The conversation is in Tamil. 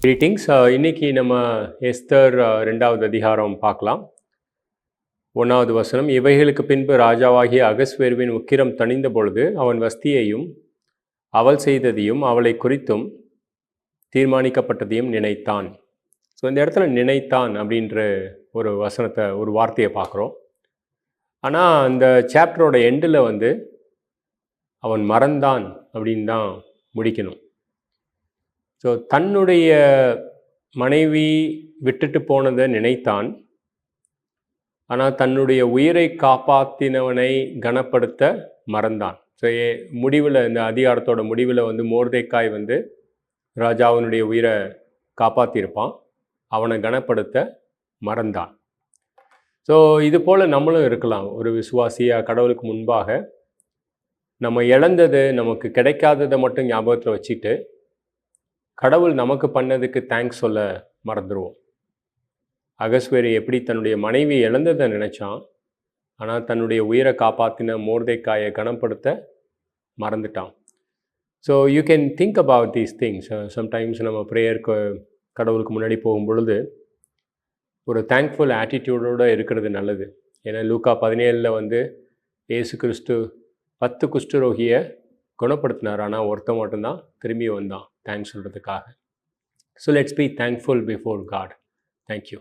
கிரீட்டிங்ஸ் இன்னைக்கு நம்ம எஸ்தர் ரெண்டாவது அதிகாரம் பார்க்கலாம். ஒன்றாவது வசனம் இவைகளுக்கு பின்பு ராஜாவாகிய அகஸ்வேருவின் உக்கிரம் தணிந்த பொழுது அவன் வஸ்தியையும் அவள் செய்ததையும் அவளை குறித்தும் தீர்மானிக்கப்பட்டதையும் நினைத்தான். ஸோ இந்த இடத்துல நினைத்தான் அப்படின்ற ஒரு வசனத்தை ஒரு வார்த்தையை பார்க்குறோம். ஆனால் அந்த சாப்டரோட எண்டில் வந்து அவன் மறந்தான் அப்படின்னு தான் முடிக்கணும். ஸோ தன்னுடைய மனைவி விட்டுட்டு போனதை நினைத்தான். ஆனால் தன்னுடைய உயிரை காப்பாற்றினவனை கனப்படுத்த மறந்தான். ஸோ ஏ முடிவில் இந்த அதிகாரத்தோட முடிவில் வந்து மோர்தேக்காய் வந்து ராஜாவினுடைய உயிரை காப்பாற்றியிருப்பான் அவனை கனப்படுத்த மறந்தான். ஸோ இது போல் நம்மளும் இருக்கலாம். ஒரு விசுவாசியாக கடவுளுக்கு முன்பாக நம்ம இழந்தது நமக்கு கிடைக்காததை மட்டும் ஞாபகத்தில் வச்சுட்டு கடவுள் நமக்கு பண்ணதுக்கு தேங்க்ஸ் சொல்ல மறந்துடுவோம் அகஸ்வேரி எப்படி தன்னுடைய மனைவி இழந்ததை நினச்சான் ஆனால் தன்னுடைய உயிரை காப்பாற்றின மோர்தைக்காயை கனப்படுத்த மறந்துட்டான். So you can think about these things sometimes நம்ம ப்ரேயருக்கு கடவுளுக்கு முன்னாடி போகும் பொழுது ஒரு தேங்க்ஃபுல் ஆட்டிடியூடோடு இருக்கிறது நல்லது. ஏன்னா லூக்கா பதினேழில் வந்து ஏசு கிறிஸ்து பத்து குஷ்டரோகியை குணப்படுத்தினார். ஆனால் ஒருத்தன் மட்டும்தான் திரும்பி வந்தான். தேங்க்ஸ் சொல்கிறதுக்காக so let's be thankful before God thank you